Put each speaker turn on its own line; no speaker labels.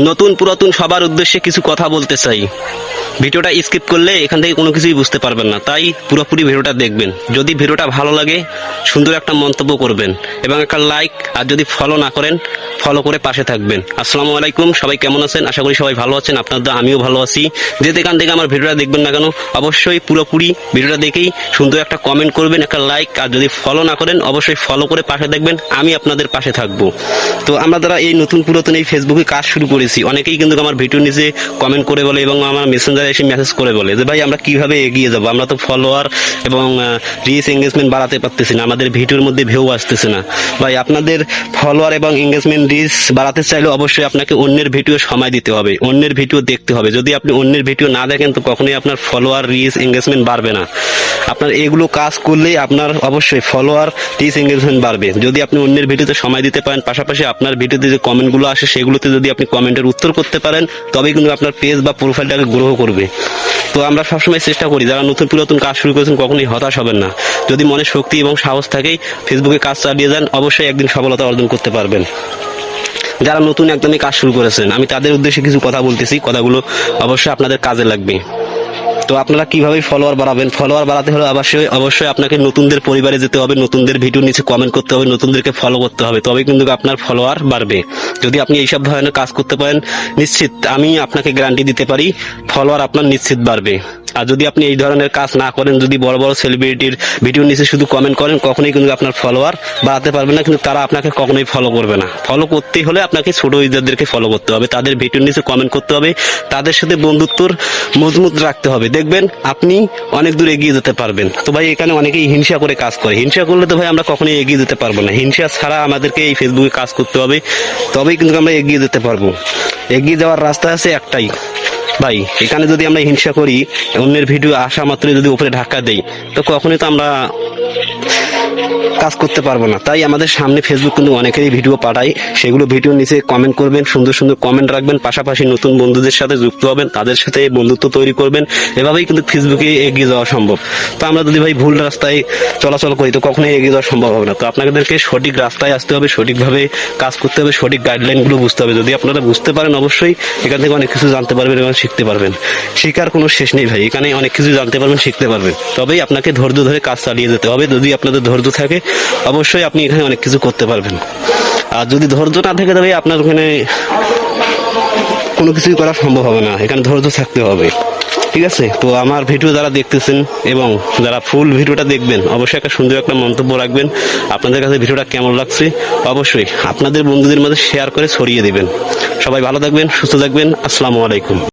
নতুন পুরাতন সবার উদ্দেশ্যে কিছু কথা বলতে চাই। ভিডিওটা স্কিপ করলে এখান থেকে কোনো কিছুই বুঝতে পারবেন না। তাই পুরোপুরি ভিডিওটা দেখবেন। যদি ভিডিওটা ভালো লাগে, সুন্দর একটা মন্তব্য করবেন এবং একটা লাইক আর যদি ফলো না করেন ফলো করে পাশে থাকবেন। আসসালামু আলাইকুম, সবাই কেমন আছেন? আশা করি সবাই ভালো আছেন, আপনাদের আমিও ভালো আছি। যে যেখান থেকে আমার ভিডিওটা দেখবেন না কেন, অবশ্যই পুরোপুরি ভিডিওটা দেখেই সুন্দর একটা কমেন্ট করবেন, একটা লাইক আর যদি ফলো না করেন, অবশ্যই ফলো করে পাশে দেখবেন আমি আপনাদের পাশে থাকব। তো আমরা যারা এই নতুন পুরাতন এই ফেসবুকে কাজ শুরু করেছি, অনেকেই কিন্তু আমার ভিডিও নিচে কমেন্ট করে বলে এবং আমার মেসেঞ্জারে এসে মেসেজ করে বলে যে, ভাই, আমরা কীভাবে এগিয়ে যাব? আমরা তো ফলোয়ার এবং রিচ এঙ্গেজমেন্ট বাড়াতে পারতেছি না। আমাদের ভিডিওর মধ্যে ভিউ আসতেছে না। ভাই, আপনাদের ফলোয়ার এবং এঙ্গেজমেন্ট রিচ বাড়াতে চাইলে অবশ্যই আপনাকে অন্যের ভিডিও সময় দিতে হবে। অন্যের ভিডিও দেখতে হবে। যদি আপনি অন্যের ভিডিও না দেখেন, তো কখনোই আপনার ফলোয়ার রিচ এঙ্গেজমেন্ট বাড়বে না। আপনার এগুলো কাজ করলেই আপনার অবশ্যই ফলোয়ার রিচ এঙ্গেজমেন্ট বাড়বে। যদি আপনি অন্যের ভিডিওতে সময় দিতে পারেন, পাশাপাশি আপনার ভিডিওতে যে কমেন্টগুলো আসে, সেগুলোতে যদি আপনি কমেন্টের উত্তর করতে পারেন, তবেই কিন্তু আপনার পেজ বা প্রোফাইলটাকে গ্রহ করবে। তো আমরা সবসময় চেষ্টা করি, যারা নতুন পুরাতন কাজ শুরু করেছেন কখনোই হতাশ হবেন না। যদি মনে শক্তি এবং সাহস থাকেই ফেসবুকে কাজ চালিয়ে যান, অবশ্যই একদিন সফলতা অর্জন করতে পারবেন। যারা নতুন একদমই কাজ শুরু করেছেন, আমি তাদের উদ্দেশ্যে কিছু কথা বলতেছি, কথাগুলো অবশ্যই আপনাদের কাজে লাগবে। তো আপনারা কীভাবে ফলোয়ার বাড়াবেন? ফলোয়ার বাড়াতে হলে অবশ্যই অবশ্যই আপনাকে নতুনদের পরিবারে যেতে হবে, নতুনদের ভিডিও নিচে কমেন্ট করতে হবে, নতুনদেরকে ফলো করতে হবে তবে কিন্তু আপনার ফলোয়ার বাড়বে। যদি আপনি এইসব ধরনের কাজ করতে পারেন, নিশ্চিত আমি আপনাকে গ্যারান্টি দিতে পারি ফলোয়ার আপনার নিশ্চিত বাড়বে। আর যদি আপনি এই ধরনের কাজ না করেন, যদি বড় বড় সেলিব্রিটির ভিডিও নিচে শুধু কমেন্ট করেন, কখনোই কিন্তু আপনার ফলোয়ার বাড়াতে পারবে না, কিন্তু তারা আপনাকে কখনোই ফলো করবে না। ফলো করতেই হলে আপনাকে ছোট ইউজারদেরকে ফলো করতে হবে। তাদের ভিডিও নিচে কমেন্ট করতে হবে। তাদের সাথে বন্ধুত্বর মজবুত রাখতে হবে। দেখবেন আপনি অনেক দূর এগিয়ে যেতে পারবেন। তো ভাই, এখানে অনেকেই হিংসা করে কাজ করে। হিংসা করলে তো ভাই আমরা কখনোই এগিয়ে যেতে পারব না। হিংসা ছাড়া আমাদেরকে এই ফেসবুকে কাজ করতে হবে। তবেই কিন্তু আমরা এগিয়ে যেতে পারব। এগিয়ে যাওয়ার রাস্তা আছে একটাই। ভাই, এখানে যদি আমরা হিংসা করি, অন্যের ভিডিও আসা মাত্র যদি উপরে ধাক্কা দেই, তো কখনোই তো আমরা কাজ করতে পারব না। তাই আমাদের সামনে ফেসবুক কিন্তু অনেকেরই ভিডিও পাঠায় সেগুলো ভিডিও নিচে কমেন্ট করবেন, সুন্দর সুন্দর কমেন্ট রাখবেন, পাশাপাশি নতুন বন্ধুদের সাথে যুক্ত হবেন, তাদের সাথে বন্ধুত্ব তৈরি করবেন। এভাবেই কিন্তু ফেসবুকে এগিয়ে যাওয়া সম্ভব। তো আমরা যদি ভাই ভুল রাস্তায় চলাচল করি, তো কখনোই এগিয়ে যাওয়া সম্ভব হবে না। তো আপনাদেরকে সঠিক রাস্তায় আসতে হবে, সঠিকভাবে কাজ করতে হবে, সঠিক গাইডলাইনগুলো বুঝতে হবে। যদি আপনারা বুঝতে পারেন, অবশ্যই এখান থেকে অনেক কিছু জানতে পারবেন এবং শিখতে পারবেন। শেখার কোনো শেষ নেই ভাই, এখানে অনেক কিছু জানতে পারবেন, শিখতে পারবেন। তবেই আপনাকে ধৈর্য ধরে কাজ চালিয়ে যেতে হবে। যদি আপনাদের ধৈর্য থাকে, অবশ্যই আপনি এখানে অনেক কিছু করতে পারবেন। আর যদি ধৈর্য না থাকে, তবে আপনার ওখানে কোনো কিছুই করা সম্ভব হবে না। এখানে ধৈর্য থাকতে হবে। ঠিক আছে? তো আমার ভিডিও যারা দেখতেছেন এবং যারা ফুল ভিডিওটা দেখবেন, অবশ্যই একটা সুন্দর একটা মন্তব্য রাখবেন। আপনাদের কাছে ভিডিওটা কেমন লাগছে? অবশ্যই আপনাদের বন্ধুদের মাঝে শেয়ার করে ছড়িয়ে দেবেন। সবাই ভালো থাকবেন, সুস্থ থাকবেন। আসসালামু আলাইকুম।